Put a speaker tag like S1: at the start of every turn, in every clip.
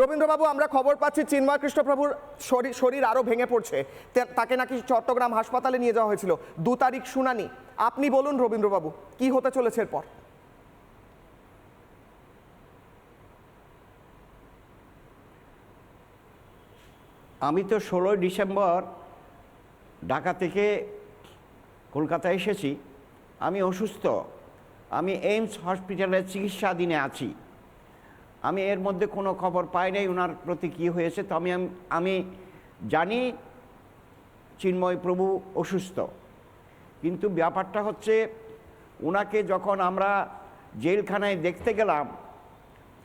S1: রবীন্দ্রবাবু, আমরা খবর পাচ্ছি চিন্ময় কৃষ্ণপ্রভুর শরীর শরীর আরও ভেঙে পড়ছে। তাকে নাকি চট্টগ্রাম হাসপাতালে নিয়ে যাওয়া হয়েছিল। দু তারিখ শুনানি। আপনি বলুন রবীন্দ্রবাবু, কি হতে চলেছে এরপর?
S2: আমি তো ষোলোই ডিসেম্বর ঢাকা থেকে কলকাতা এসেছি। আমি অসুস্থ। আমি এইমস হসপিটালের চিকিৎসাধীনে আছি। আমি এর মধ্যে কোনো খবর পাই নাই ওনার প্রতি কী হয়েছে, তো আমি আমি জানি চিন্ময় প্রভু অসুস্থ। কিন্তু ব্যাপারটা হচ্ছে ওনাকে যখন আমরা জেলখানায় দেখতে গেলাম,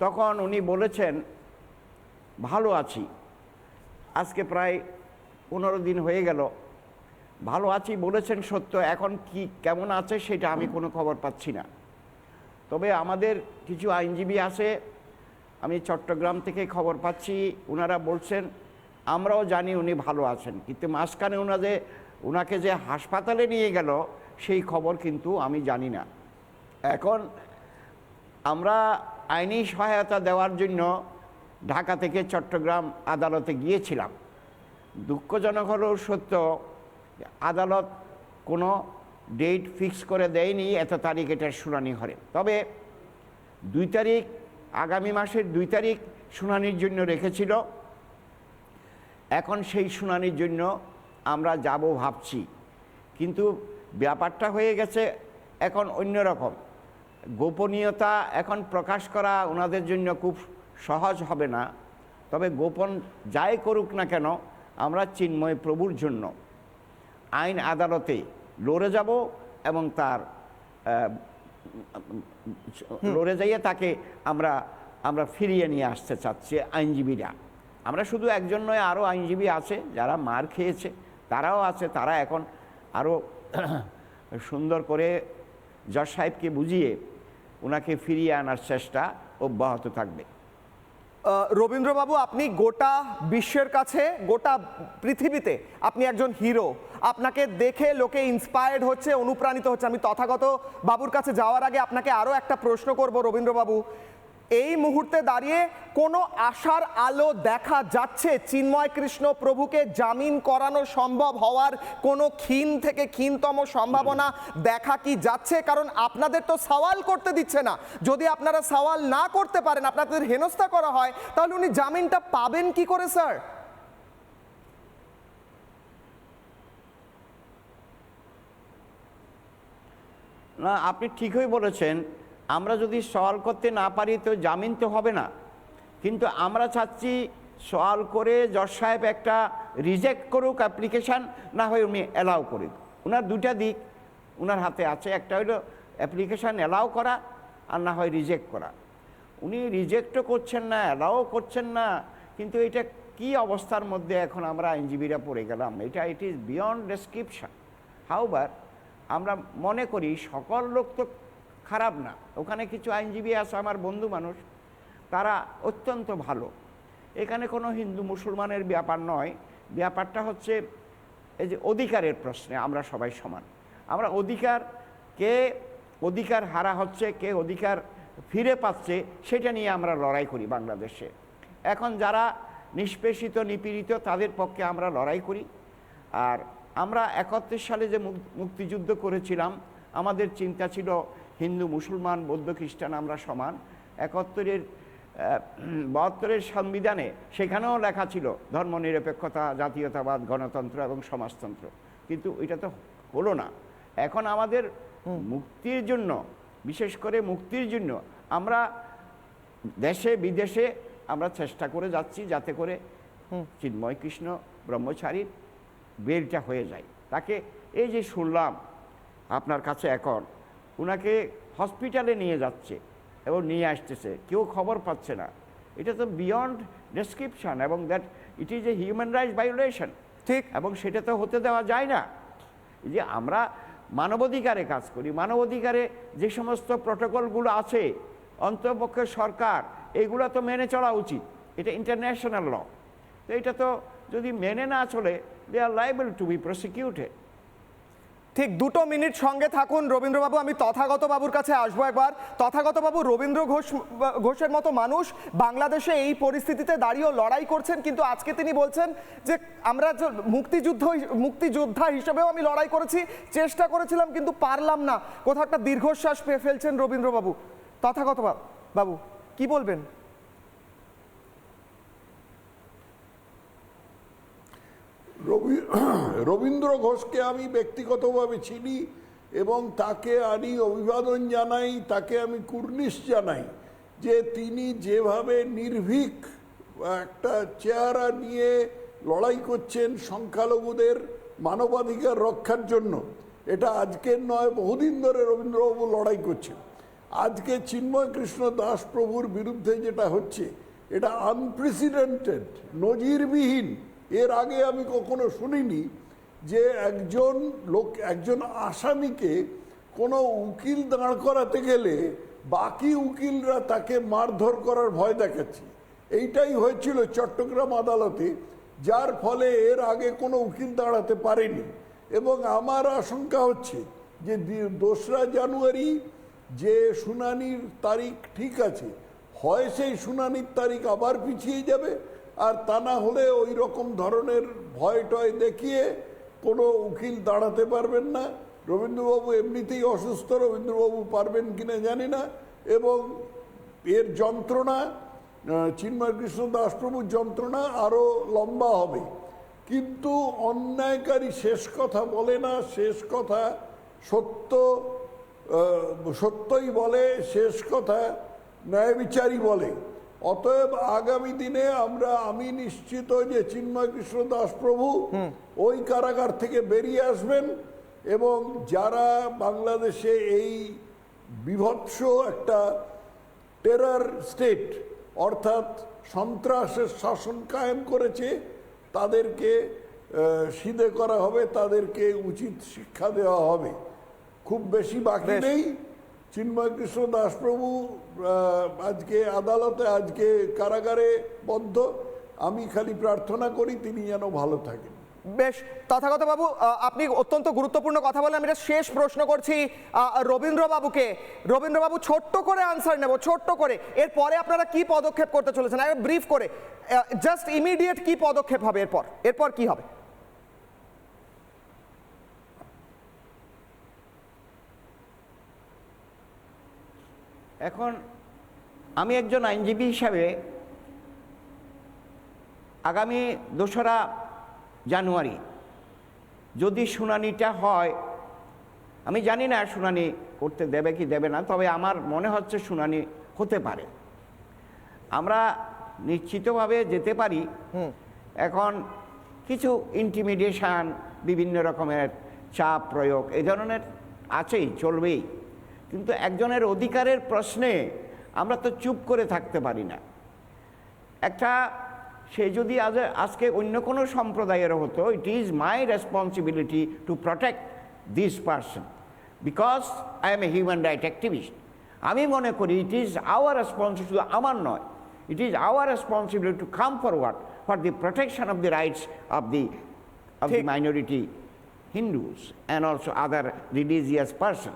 S2: তখন উনি বলেছেন, ভালো আছি। আজকে প্রায় পনেরো দিন হয়ে গেল। ভালো আছি বলেছেন সত্য, এখন কি, কেমন আছে সেটা আমি কোনো খবর পাচ্ছি না। তবে আমাদের কিছু আইনজীবী আছে আমি চট্টগ্রাম থেকে খবর পাচ্ছি ওনারা বলছেন, আমরাও জানি উনি ভালো আছেন। কিন্তু মাঝখানে ওনাদের ওনাকে যে হাসপাতালে নিয়ে গেল, সেই খবর কিন্তু আমি জানি না। এখন আমরা আইনি সহায়তা দেওয়ার জন্য ঢাকা থেকে চট্টগ্রাম আদালতে গিয়েছিলাম। দুঃখজনক হলেও সত্য, আদালত কোনো ডেট ফিক্স করে দেয়নি, এত তারিখ এটার শুনানি হবে তবে দুই তারিখ আগামী মাসের দুই তারিখ শুনানির জন্য রেখেছিল। এখন সেই শুনানির জন্য আমরা যাব ভাবছি। কিন্তু ব্যাপারটা হয়ে গেছে এখন অন্যরকম গোপনীয়তা এখন প্রকাশ করা ওনাদের জন্য খুব সহজ হবে না। তবে গোপন যাই করুক না কেন, আমরা চিন্ময় প্রভুর জন্য আইন আদালতে লড়ে যাব এবং তার লড়ে যাইয়ে তাকে আমরা আমরা ফিরিয়ে নিয়ে আসতে চাচ্ছি আইনজীবীরা। আমরা শুধু একজন নয় আরও আইনজীবী আছে যারা মার খেয়েছে, তারাও আছে, তারা এখন আরও সুন্দর করে জজ সাহেবকে বুঝিয়ে ওনাকে ফিরিয়ে আনার চেষ্টা অব্যাহত থাকবে।
S1: রবীন্দ্রবাবু, আপনি গোটা বিশ্বের কাছে, গোটা পৃথিবীতে আপনি একজন হিরো। আপনাকে দেখে লোকে ইন্সপায়ার্ড হচ্ছে, অনুপ্রাণিত হচ্ছে। আমি তথাগত বাবুর কাছে যাওয়ার আগে আপনাকে আরও একটা প্রশ্ন করব রবীন্দ্রবাবু। এই মুহূর্তে দাঁড়িয়ে কোনো আশার আলো দেখা যাচ্ছে? চিন্ময় কৃষ্ণ প্রভুকে জামিন করানো সম্ভব হওয়ার কোনো ক্ষীণ থেকে ক্ষীণতম সম্ভাবনা দেখা কি যাচ্ছে? কারণ আপনাদের তো সওয়াল করতে দিচ্ছে না। যদি আপনারা সওয়াল না করতে পারেন, আপনাদের হেনস্থা করা হয়, তাহলে উনি জামিনটা পাবেন কি করে, স্যার?
S2: না, আপনি ঠিকই বলেছেন। আমরা যদি সওয়াল করতে না পারি তো জামিন তো হবে না। কিন্তু আমরা চাচ্ছি সওয়াল করে জজ সাহেব একটা রিজেক্ট করুক অ্যাপ্লিকেশান না হয় উনি অ্যালাউ করুক। ওনার দুটা দিক ওনার হাতে আছে। একটা হলো অ্যাপ্লিকেশান অ্যালাউ করা আর না হয় রিজেক্ট করা। উনি রিজেক্টও করছেন না অ্যালাউ করছেন না, কিন্তু এটা কি অবস্থার মধ্যে এখন আমরা আইনজীবীরা পড়ে গেলাম? এটা ইট ইজ বিয়ন্ড ডেসক্রিপশন হাউবার আমরা মনে করি সকল লোক তো খারাপ না। ওখানে কিছু আইনজীবী আছে, আমার বন্ধু মানুষ, তারা অত্যন্ত ভালো। এখানে কোনো হিন্দু মুসলমানের ব্যাপার নয়। ব্যাপারটা হচ্ছে, এই যে অধিকারের প্রশ্নে আমরা সবাই সমান। আমরা অধিকার, কে অধিকার হারা হচ্ছে, কে অধিকার ফিরে পাচ্ছে, সেটা নিয়ে আমরা লড়াই করি বাংলাদেশে। এখন যারা নিষ্পেষিত, নিপীড়িত, তাদের পক্ষে আমরা লড়াই করি। আর আমরা একাত্তর সালে যে মুক- মুক্তিযুদ্ধ করেছিলাম, আমাদের চিন্তা ছিল হিন্দু মুসলমান বৌদ্ধ খ্রিস্টান আমরা সমান। একাত্তরের বাহাত্তরের সংবিধানে সেখানেও লেখা ছিল ধর্মনিরপেক্ষতা জাতীয়তাবাদ গণতন্ত্র এবং সমাজতন্ত্র। কিন্তু এটা তো হলো না। এখন আমাদের মুক্তির জন্য বিশেষ করে মুক্তির জন্য আমরা দেশে বিদেশে আমরা চেষ্টা করে যাচ্ছি যাতে করে চিন্ময় কৃষ্ণ ব্রহ্মচারীর বেলটা হয়ে যায়। তাকে এই যে শুনলাম আপনার কাছে এখন ওনাকে হসপিটালে নিয়ে যাচ্ছে এবং নিয়ে আসতেছে। কেউ খবর পাচ্ছে না। এটা তো বিয়ন্ড ডেসক্রিপশন এবং that it is a human rights violation
S1: ঠিক।
S2: এবং সেটা তো হতে দেওয়া যায় না। যে আমরা মানবাধিকারে কাজ করি মানবাধিকারে যে সমস্ত প্রটোকলগুলো আছে অন্তপক্ষে সরকার এগুলো তো মেনে চলা উচিত। এটা ইন্টারন্যাশনাল ল তো এটা তো যদি মেনে না চলে they are liable to be prosecuted
S1: ঠিক দুটো মিনিট সঙ্গে থাকুন। রবীন্দ্রবাবু, আমি তথাগত বাবুর কাছে আসব একবার। তথাগত বাবু রবীন্দ্র ঘোষ, ঘোষের মতো মানুষ বাংলাদেশে এই পরিস্থিতিতে দাঁড়িয়েও লড়াই করছেন, কিন্তু আজকে তিনি বলছেন যে আমরা মুক্তিযুদ্ধ, মুক্তিযোদ্ধা হিসেবেও আমি লড়াই করেছি, চেষ্টা করেছিলাম, কিন্তু পারলাম না। কোথাও একটা দীর্ঘশ্বাস পেয়ে ফেলছেন রবীন্দ্রবাবু। তথাগত বাবু, কি বলবেন?
S3: রবি, রবীন্দ্র ঘোষকে আমি ব্যক্তিগতভাবে চিনি এবং তাকে আমি অভিবাদন জানাই, তাকে আমি কুর্নিশ জানাই যে তিনি যেভাবে নির্ভীক একটা চেহারা নিয়ে লড়াই করছেন সংখ্যালঘুদের মানবাধিকার রক্ষার জন্য। এটা আজকের নয়, বহুদিন ধরে রবীন্দ্রবাবু লড়াই করছেন। আজকে চিন্ময় কৃষ্ণ দাস প্রভুর বিরুদ্ধে যেটা হচ্ছে, এটা আনপ্রেসিডেন্টেড নজিরবিহীন এর আগে আমি কখনো শুনিনি যে একজন লোক, একজন আসামিকে কোনো উকিল দাঁড় করাতে গেলে বাকি উকিলরা তাকে মারধর করার ভয় দেখাচ্ছে। এইটাই হয়েছিল চট্টগ্রাম আদালতে, যার ফলে এর আগে কোনো উকিল দাঁড়াতে পারেনি। এবং আমার আশঙ্কা হচ্ছে যে দোসরা জানুয়ারি যে শুনানির তারিখ ঠিক আছে, হয় সেই শুনানির তারিখ আবার পিছিয়ে যাবে আর তা না হলে ওই রকম ধরনের ভয় টয় দেখিয়ে কোনো উকিল দাঁড়াতে পারবেন না। রবীন্দ্রবাবু এমনিতেই অসুস্থ, রবীন্দ্রবাবু পারবেন কিনা জানি না। এবং এর যন্ত্রণা চিন্ময় কৃষ্ণ দাসপ্রভুর যন্ত্রণা আরও লম্বা হবে। কিন্তু অন্যায়কারী শেষ কথা বলে না, শেষ কথা সত্য সত্যই বলে, শেষ কথা ন্যায় বিচারই বলে। অতএব আগামী দিনে আমরা আমি নিশ্চিত যে চিন্ময় কৃষ্ণ দাস প্রভু ওই কারাগার থেকে বেরিয়ে আসবেন এবং যারা বাংলাদেশে এই বিভৎস একটা টেরার স্টেট অর্থাৎ সন্ত্রাসের শাসন কায়েম করেছে তাদেরকে সিধে করা হবে তাদেরকে উচিত শিক্ষা দেওয়া হবে। খুব বেশি বাকি নেই। চিন্ময় কৃষ্ণ দাসপ্রভু আজকে আদালতে, আজকে কারাগারে বদ্ধ। আমি খালি প্রার্থনা করি তিনি যেন ভালো থাকেন।
S1: বেশ, তথাগত বাবু আপনি অত্যন্ত গুরুত্বপূর্ণ কথা বলেন আমি শেষ প্রশ্ন করছি রবীন্দ্রবাবুকে। রবীন্দ্রবাবু ছোট্ট করে আনসার নেব, ছোট্ট করে। এরপরে আপনারা কি পদক্ষেপ করতে চলেছেন? ব্রিফ করে। জাস্ট ইমিডিয়েট কি পদক্ষেপ হবে এরপর? এরপর কি হবে?
S2: এখন আমি একজন আইনজীবী হিসাবে আগামী দোসরা জানুয়ারি যদি শুনানিটা হয় আমি জানি না শুনানি করতে দেবে কি দেবে না তবে আমার মনে হচ্ছে শুনানি হতে পারে। আমরা নিশ্চিতভাবে যেতে পারি। এখন কিছু ইন্টিমিডিয়েশান বিভিন্ন রকমের চাপ প্রয়োগ এই ধরনের আছেই চলবেই। কিন্তু একজনের অধিকারের প্রশ্নে আমরা তো চুপ করে থাকতে পারি না। একটা সে যদি আজ আজকে অন্য কোনো সম্প্রদায়ের হতো it is my responsibility to protect this person because I am a human right activist আমি মনে করি ইট ইজ আওয়ার রেসপন্সিবিলিটি শুধু আমার নয় it is our responsibility to come forward for the protection of the rights of the of the minority Hindus and also other religious person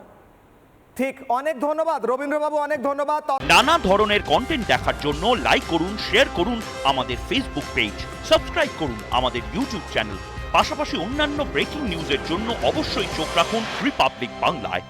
S1: ঠিক, অনেক ধন্যবাদ। রবীন্দ্রবাবু, অনেক ধন্যবাদ।
S4: নানা ধরনের কন্টেন্ট দেখার জন্য লাইক করুন শেয়ার করুন আমাদের ফেসবুক পেজ সাবস্ক্রাইব করুন আমাদের ইউটিউব চ্যানেল পাশাপাশি অন্যান্য ব্রেকিং নিউজের জন্য অবশ্যই চোখ রাখুন রিপাবলিক বাংলায়